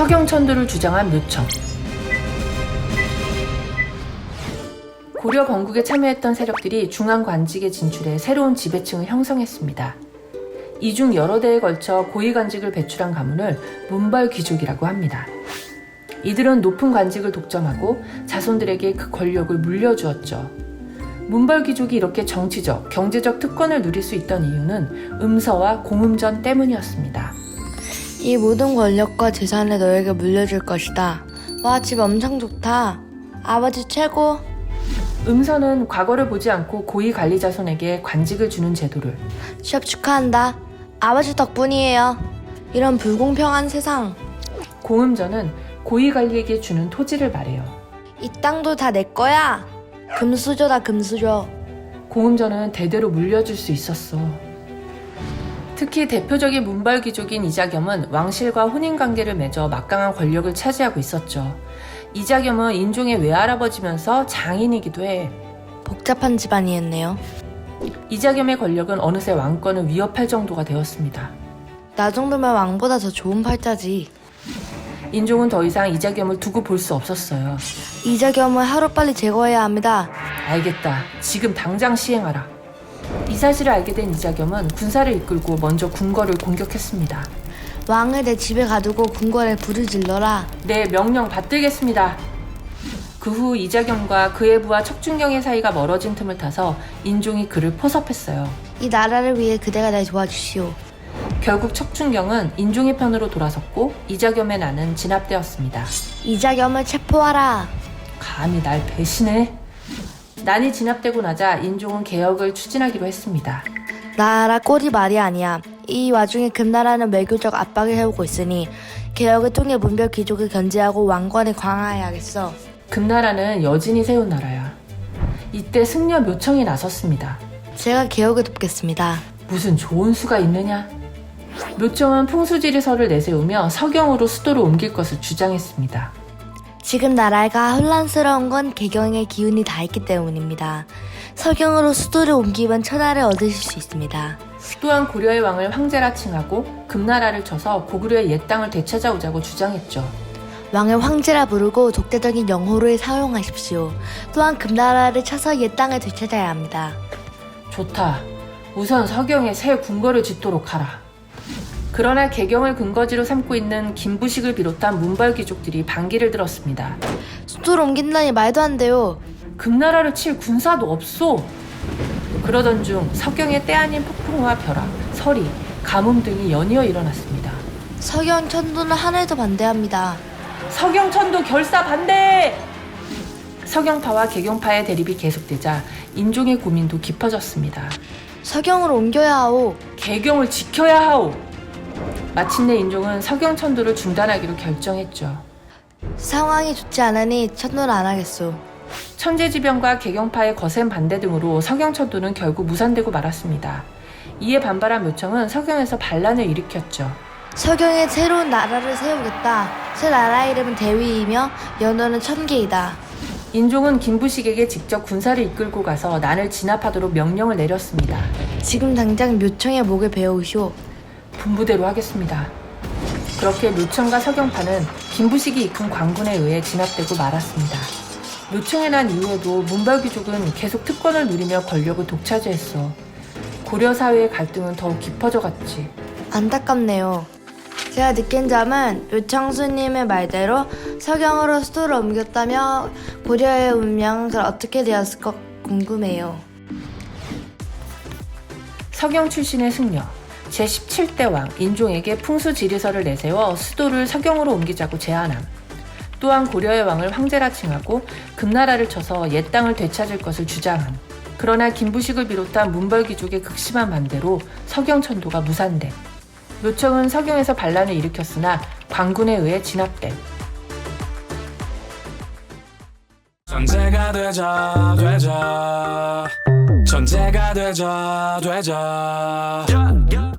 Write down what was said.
서경천도를 주장한 묘청. 고려 건국에 참여했던 세력들이 중앙 관직에 진출해 새로운 지배층을 형성했습니다. 이 중 여러 대에 걸쳐 고위 관직을 배출한 가문을 문벌 귀족이라고 합니다. 이들은 높은 관직을 독점하고 자손들에게 그 권력을 물려주었죠. 문벌 귀족이 이렇게 정치적, 경제적 특권을 누릴 수 있던 이유는 음서와 공음전 때문이었습니다. 이 모든 권력과 재산을 너에게 물려줄 것이다. 와, 집 엄청 좋다. 아버지 최고. 음서는 과거를 보지 않고 고위 관리 자 손에게 관직을 주는 제도를, 취업 축하한다. 아버지 덕분이에요. 이런 불공평한 세상. 공음전은 고위 관리에게 주는 토지를 말해요. 이 땅도 다 내 거야. 금수저다, 금수저. 공음전은 대대로 물려줄 수 있었어. 특히 대표적인 문벌 귀족인 이자겸은 왕실과 혼인 관계를 맺어 막강한 권력을 차지하고 있었죠. 이자겸은 인종의 외할아버지면서 장인이기도 해. 복잡한 집안이었네요. 이자겸의 권력은 어느새 왕권을 위협할 정도가 되었습니다. 나 정도면 왕보다 더 좋은 팔자지. 인종은 더 이상 이자겸을 두고 볼 수 없었어요. 이자겸을 하루빨리 제거해야 합니다. 알겠다. 지금 당장 시행하라. 이 사실을 알게 된 이자겸은 군사를 이끌고 먼저 궁궐을 공격했습니다. 왕을 내 집에 가두고 궁궐에 불을 질러라. 네, 명령 받들겠습니다. 그 후 이자겸과 그의 부하 척준경의 사이가 멀어진 틈을 타서 인종이 그를 포섭했어요. 이 나라를 위해 그대가 날 도와주시오. 결국 척준경은 인종의 편으로 돌아섰고 이자겸의 나는 진압되었습니다. 이자겸을 체포하라. 감히 날 배신해? 난이 진압되고 나자 인종은 개혁을 추진하기로 했습니다. 나라 꼴이 말이 아니야. 이 와중에 금나라는 외교적 압박을 해오고 있으니 개혁을 통해 문별 귀족을 견제하고 왕권을 강화해야겠어. 금나라는 여진이 세운 나라야. 이때 승려 묘청이 나섰습니다. 제가 개혁을 돕겠습니다. 무슨 좋은 수가 있느냐? 묘청은 풍수지리서를 내세우며 서경으로 수도를 옮길 것을 주장했습니다. 지금 나라가 혼란스러운 건 개경의 기운이 다 있기 때문입니다. 서경으로 수도를 옮기면 천하를 얻으실 수 있습니다. 또한 고려의 왕을 황제라 칭하고 금나라를 쳐서 고구려의 옛 땅을 되찾아오자고 주장했죠. 왕을 황제라 부르고 독자적인 영호를 사용하십시오. 또한 금나라를 쳐서 옛 땅을 되찾아야 합니다. 좋다. 우선 서경에 새 궁궐을 짓도록 하라. 그러나 개경을 근거지로 삼고 있는 김부식을 비롯한 문벌 귀족들이 반기를 들었습니다. 수도를 옮긴다니 말도 안 돼요. 금나라를 칠 군사도 없소. 그러던 중 서경의 때 아닌 폭풍과 벼락, 서리, 가뭄 등이 연이어 일어났습니다. 서경 천도는 하늘도 반대합니다. 서경천도 결사 반대! 서경파와 개경파의 대립이 계속되자 인종의 고민도 깊어졌습니다. 서경으로 옮겨야 하오. 개경을 지켜야 하오! 마침내 인종은 서경천도를 중단하기로 결정했죠. 상황이 좋지 않으니 천도를 안 하겠소. 천재지변과 개경파의 거센 반대 등으로 서경천도는 결국 무산되고 말았습니다. 이에 반발한 묘청은 서경에서 반란을 일으켰죠. 서경에 새로운 나라를 세우겠다. 새 나라 이름은 대위이며 연호는 천계이다. 인종은 김부식에게 직접 군사를 이끌고 가서 난을 진압하도록 명령을 내렸습니다. 지금 당장 묘청의 목을 베어오시오. 분부대로 하겠습니다. 그렇게 묘청과 서경파는 김부식이 이끈 광군에 의해 진압되고 말았습니다. 묘청에 난 이후에도 문벌귀족은 계속 특권을 누리며 권력을 독차지했어. 고려 사회의 갈등은 더욱 깊어져 갔지. 안타깝네요. 제가 느낀 점은 묘청수님의 말대로 서경으로 수도를 옮겼다며 고려의 운명은 어떻게 되었을까 궁금해요. 서경 출신의 승려 제17대 왕 인종에게 풍수 지리서를 내세워 수도를 서경으로 옮기자고 제안함. 또한 고려의 왕을 황제라 칭하고 금나라를 쳐서 옛 땅을 되찾을 것을 주장함. 그러나 김부식을 비롯한 문벌귀족의 극심한 반대로 서경천도가 무산됨. 묘청은 서경에서 반란을 일으켰으나 광군에 의해 진압됨. 천재가 되자 되자 천재가 되자 되자